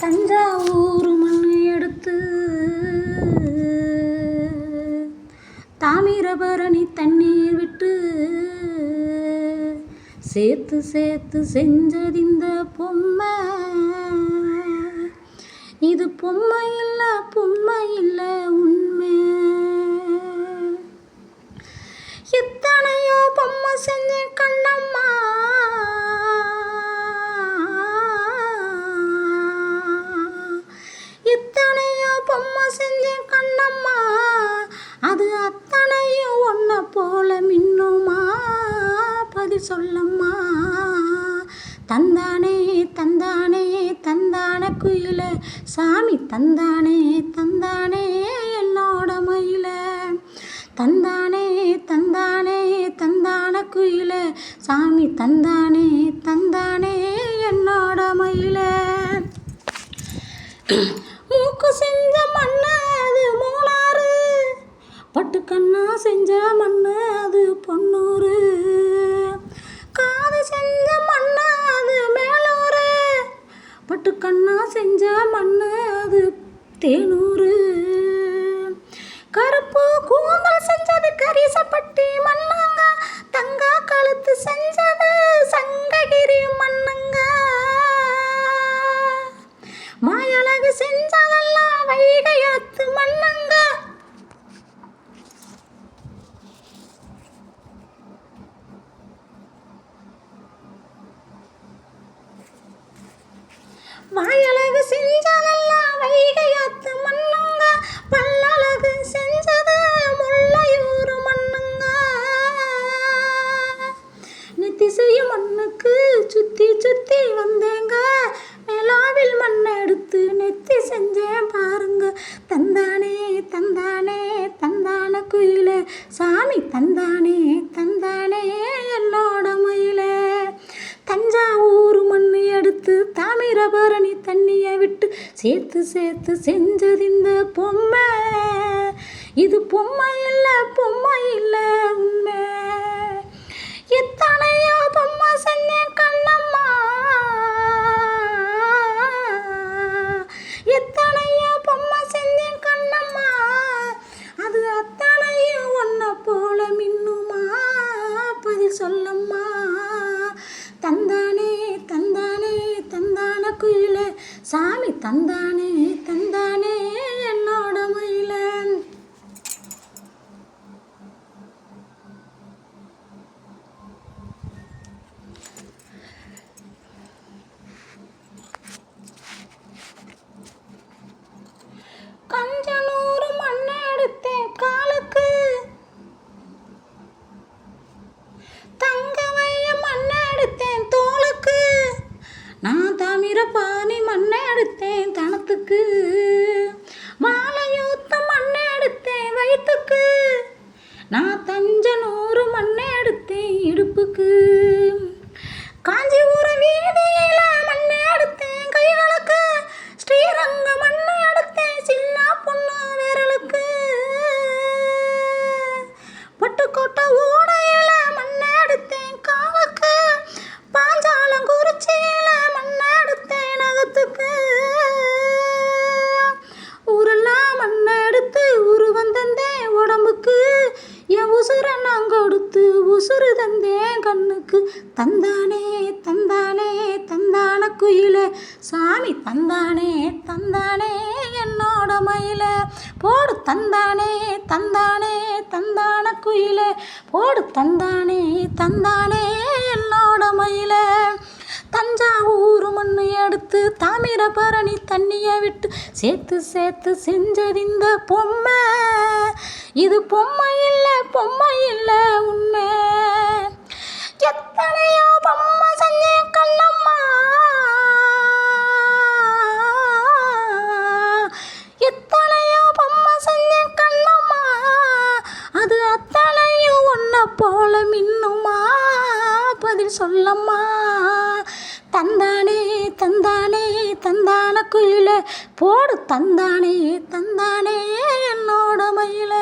தஞ்சாவூர் மண் எடுத்து தாமிரபரணி தண்ணீர் விட்டு சேர்த்து சேர்த்து செஞ்சதிந்த பொம்மை. இது பொம்மை இல்லை பொம்மை இல்லை உண்மை. எத்தனையோ பொம்மை செஞ்சேன் சாமி தந்தானே தந்தானே என்னோட மயில. தந்தானே தந்தானே தந்தான குயில. சாமி தந்தானே தந்தானே என்னோட மயில. மூக்கு செஞ்ச மண்ணு அது மூணாறு. பட்டுக்கண்ணா செஞ்ச மண்ணு அது பொன்னூறு. காது செஞ்ச மண்ணு அது மேலூரு பட்டுக்கண்ணா செஞ்ச மண்ணு தேனூறு. கருப்பு கூந்தல் செஞ்சது கரிசப்பட்டி மண்ணுங்க. தங்கா கழுத்து செஞ்சது சங்ககிரி மண்ணுங்க. மாயழகு செஞ்சதெல்லாம் வைகையாத்து மண்ணுங்க. மாயழகு செஞ்சதெல்லாம் வைகையாத்து மண்ணுங்க பல்லழகு செஞ்சது முல்லையூர் மண்ணுங்க. நெத்திசையும் மண்ணுக்கு சுத்தி சுத்தி வந்தேங்க. நிலாவில் மண்ணை எடுத்து நெத்தி செஞ்சேன் பாருங்க. தந்தானே தந்தானே தந்தான குயிலே. சாமி தந்தானே சேர்த்து சேர்த்து செஞ்சது இந்த பொம்மை. இது பொம்மை இல்லை பொம்மை இல்லை உண்மை. எத்தனையோ பொம்மை செஞ்சேன் கண்ணம்மா. எத்தனையோ பொம்மை செஞ்சேன் கண்ணம்மா. அது அத்தனையும் ஒன்ன போல மின்னுமா? பதில் சொல்லம்மா. தந்தானே தந்தானே தந்தான குயில் சாமி தந்தானே தந்தானே என்னோட மயில. கஞ்சனூறு எடுத்தேன் காலுக்கு. எடுத்தேன் தோளுக்கு. நான் தாமிர பானி மண்ணை எடுத்தேன் தனத்துக்கு மாலையூத்த மண்ணை எடுத்தேன் வயிற்றுக்கு நான் தஞ்சனூறு மண்ணை எடுத்தேன் இடுப்புக்கு. காஞ்சிபுரம் சாமி தந்தானே தந்தானே என்னோட மயில. போடு தந்தானே தந்தானே தந்தான குயில. போடு தந்தானே தந்தானே என்னோட மயில. தஞ்சாவூர் மண்ணு எடுத்து தாமிரபரணி தண்ணியை விட்டு சேர்த்து சேர்த்து செஞ்சறிந்த பொம்மை. இது பொம்மை இல்லை பொம்மை இல்லை உண்மை. எத்தனை போல மின்னுமா பதில் சொல்லம்மா. தந்தானே தந்தானே தந்தான குயில போடு தந்தானே தந்தானே என்னோட மயில.